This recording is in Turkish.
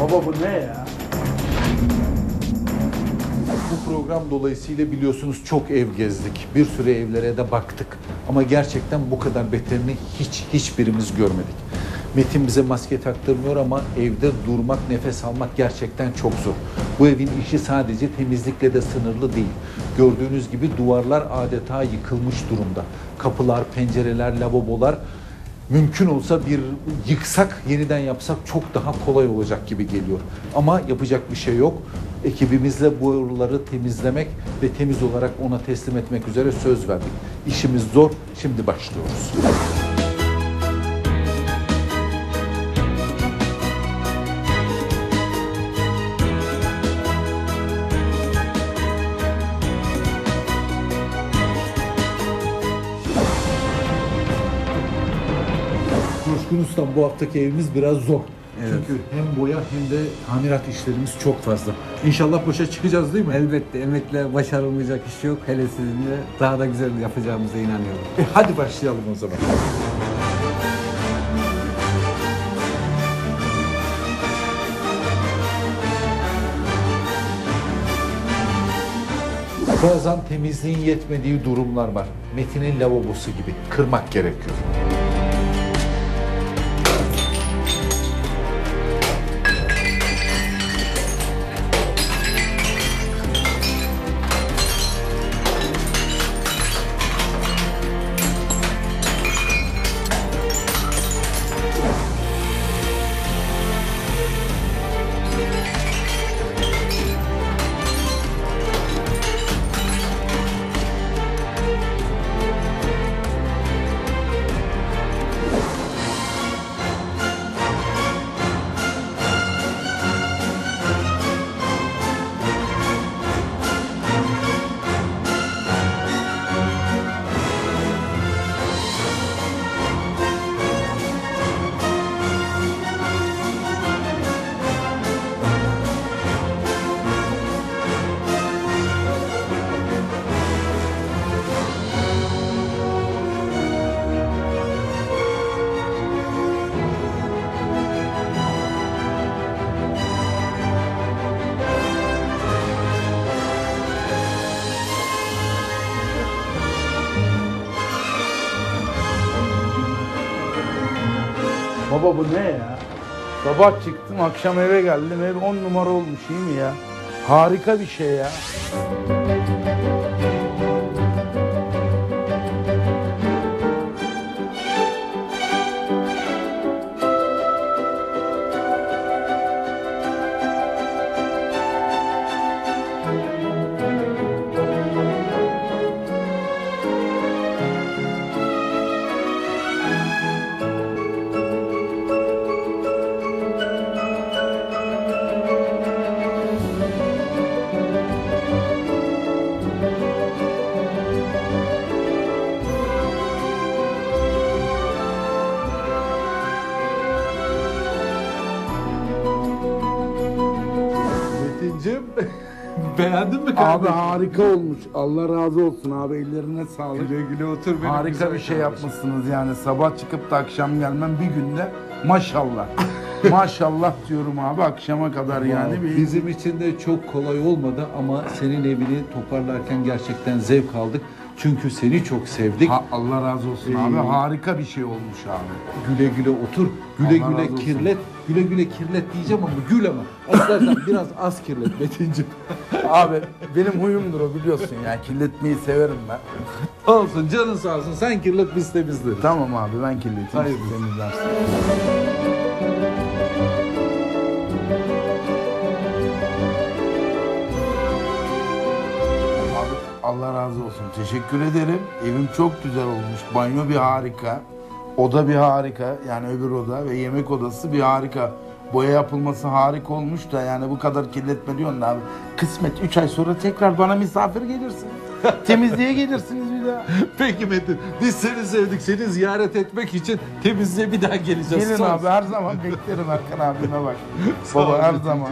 Baba bu ne ya? Bu program dolayısıyla biliyorsunuz çok ev gezdik. Bir sürü evlere de baktık. Ama gerçekten bu kadar beterini hiç hiçbirimiz görmedik. Metin bize maske taktırmıyor ama evde durmak, nefes almak gerçekten çok zor. Bu evin işi sadece temizlikle de sınırlı değil. Gördüğünüz gibi duvarlar adeta yıkılmış durumda. Kapılar, pencereler, lavabolar mümkün olsa bir yıksak, yeniden yapsak çok daha kolay olacak gibi geliyor. Ama yapacak bir şey yok. Ekibimizle bu buraları temizlemek ve temiz olarak ona teslim etmek üzere söz verdik. İşimiz zor. Şimdi başlıyoruz. Coşkun bu haftaki evimiz biraz zor. Çünkü hem boya hem de tamirat işlerimiz çok fazla. İnşallah boşa çıkacağız değil mi? Elbette emekle başarılmayacak iş yok. Hele sizinle daha da güzel yapacağımıza inanıyorum. E, hadi başlayalım o zaman. Bazen temizliğin yetmediği durumlar var. Metin'in lavabosu gibi. Kırmak gerekiyor. Baba bu ne ya? Sabah çıktım akşam eve geldim ev 10 numara olmuş iyi mi ya? Harika bir şey ya. Beğendin mi Abi kardeşim? harika olmuş. Allah razı olsun abi ellerine sağlık. Güle güle otur benim Harika güzel bir şey kardeşim. yapmışsınız yani. Sabah çıkıp da akşam gelmem bir günde maşallah. maşallah diyorum abi akşama kadar yani. Bir... Bizim için de çok kolay olmadı ama senin evini toparlarken gerçekten zevk aldık. Çünkü seni çok sevdik. Ha, Allah razı olsun Ee, abi harika bir şey olmuş abi. Güle güle otur, güle Allah güle razı olsun. kirlet, güle güle kirlet diyeceğim ama gül ama. İstersen biraz az kirlet Metin'cim. Abi benim huyumdur o biliyorsun ya. Kirletmeyi severim ben. Olsun canın sağ olsun sen kirlet biz temizleriz. Tamam abi ben kirleteyim. Hayır. temizlersin. Allah razı olsun. Teşekkür ederim. Evim çok güzel olmuş. Banyo bir harika. Oda bir harika. Yani öbür oda ve yemek odası bir harika. Boya yapılması harika olmuş da yani bu kadar kirletme diyorsun abi. Kısmet 3 ay sonra tekrar bana misafir gelirsin. Temizliğe gelirsiniz bir daha. Peki Metin, biz seni sevdik. Seni ziyaret etmek için temizliğe bir daha geleceğiz. Gelin ol. abi her zaman beklerim Erkan abime bak. Sağ ol Baba her zaman.